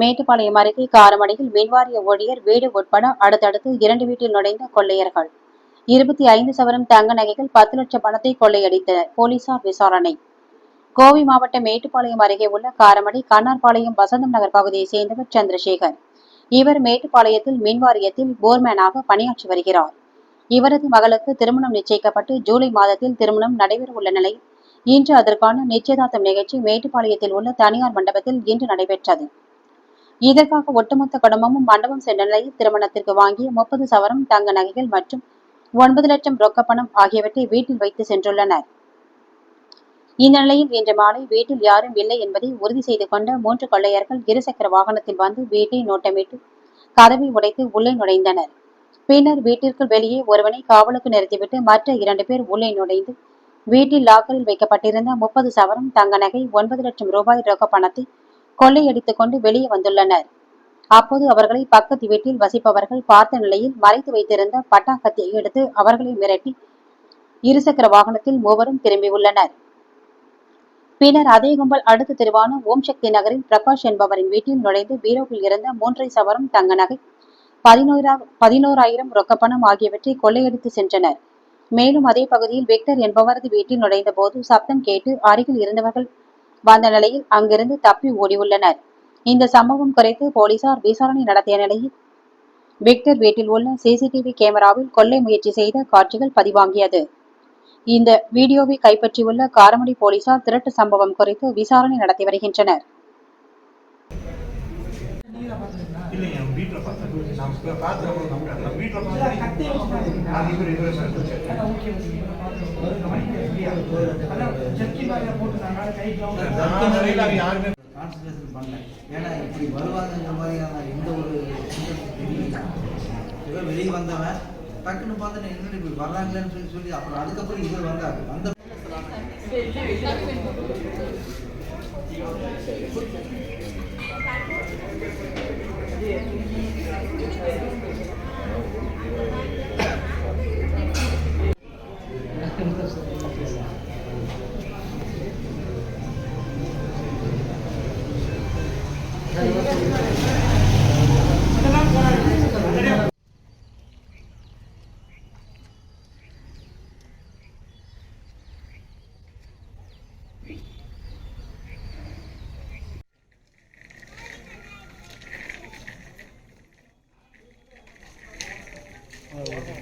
மேட்டுப்பாளையம் அருகே காரமடையில் மின்வாரிய ஊழியர் வீடு உட்பட அடுத்தடுத்து இரண்டு வீட்டில் நுழைந்த கொள்ளையர்கள். இருபத்தி ஐந்து சவரம் தங்க நகைகள் பத்து லட்சம் பணத்தை கொள்ளையடித்தனர். போலீசார் விசாரணை. கோவை மாவட்டம் மேட்டுப்பாளையம் அருகே உள்ள காரமடை கண்ணார்பாளையம் வசந்தம் நகர் பகுதியைச் சேர்ந்தவர் சந்திரசேகர். இவர் மேட்டுப்பாளையத்தில் மின்வாரியத்தில் போர்மேனாக பணியாற்றி வருகிறார். இவரது மகளுக்கு திருமணம் நிச்சயிக்கப்பட்டு ஜூலை மாதத்தில் திருமணம் நடைபெற உள்ள நிலையில் இன்று அதற்கான நிச்சயதார்த்தம் நிகழ்ச்சி மேட்டுப்பாளையத்தில் உள்ள தனியார் மண்டபத்தில் இன்று நடைபெற்றது. இதற்காக ஒட்டுமொத்த குடும்பமும் மண்டபம் சென்ற நிலையில் திருமணத்திற்கு வாங்கிய முப்பது சவரம் தங்க நகைகள் மற்றும் ஒன்பது லட்சம் ரொக்க பணம் ஆகியவற்றை வீட்டில் வைத்து சென்றுள்ளனர். இந்த நிலையில் இன்று மாலை வீட்டில் யாரும் இல்லை என்பதை உறுதி செய்து கொண்ட மூன்று கொள்ளையர்கள் இருசக்கர வாகனத்தில் வந்து வீட்டை நோட்டமிட்டு கதவை உடைத்து உள்ளே நுழைந்தனர். பின்னர் வீட்டிற்குள் வெளியே ஒருவனை காவலுக்கு நிறுத்திவிட்டு மற்ற இரண்டு பேர் உள்ளே நுழைந்து வீட்டில் லாக்கரில் வைக்கப்பட்டிருந்த முப்பது சவரம் தங்க நகை ஒன்பது லட்சம் ரூபாய் ரொக்க பணத்தை கொள்ளையடித்துக் கொண்டு வெளியே வந்துள்ளனர். அப்போது அவர்களை பக்கத்து வீட்டில் வசிப்பவர்கள் பார்த்த நிலையில் மறைத்து வைத்திருந்த பட்டாக்கத்தை எடுத்து அவர்களை மிரட்டி இருசக்கர வாகனத்தில் மூவரும் திரும்பியுள்ளனர் பின்னர் அதே கும்பல் அடுத்த தெருவான ஓம் சக்தி நகரில் பிரகாஷ் என்பவரின் வீட்டில் நுழைந்து பீரோவில் இருந்த மூன்றை சவரம் தங்க நகை பதினோரா பதினோராயிரம் ரொக்கப்பணம் ஆகியவற்றை கொள்ளையடித்து சென்றனர். மேலும் அதே பகுதியில் விக்டர் என்பவரது வீட்டில் நுழைந்த போது சப்தம் கேட்டு அருகில் இருந்தவர்கள் வந்த நிலையில் அங்கிருந்து தப்பி ஓடியுள்ளனர் இந்த சம்பவம் குறித்து போலீசார் விசாரணை நடத்திய நிலையில் விக்டர் வீட்டில் உள்ள சிசிடிவி கேமராவில் கொள்ளை முயற்சி செய்த காட்சிகள் பதிவாகியது இந்த வீடியோவை கைப்பற்றியுள்ள காரமடை போலீசார் திருட்டு சம்பவம் குறித்து விசாரணை நடத்தி வருகின்றனர். வீட்டில் கான்சன்ட்ரேஷன் ஏன்னா இப்படி வருவாங்கங்கிற மாதிரியான எந்த ஒரு இவர் வெளியே வந்தவன் டக்குன்னு பார்த்துட்டு என்னடி இப்படி வர்றாங்களேன்னு சொல்லி சொல்லி அப்புறம் அதுக்கப்புறம் இவர் வந்தாரு வந்த Oh, okay.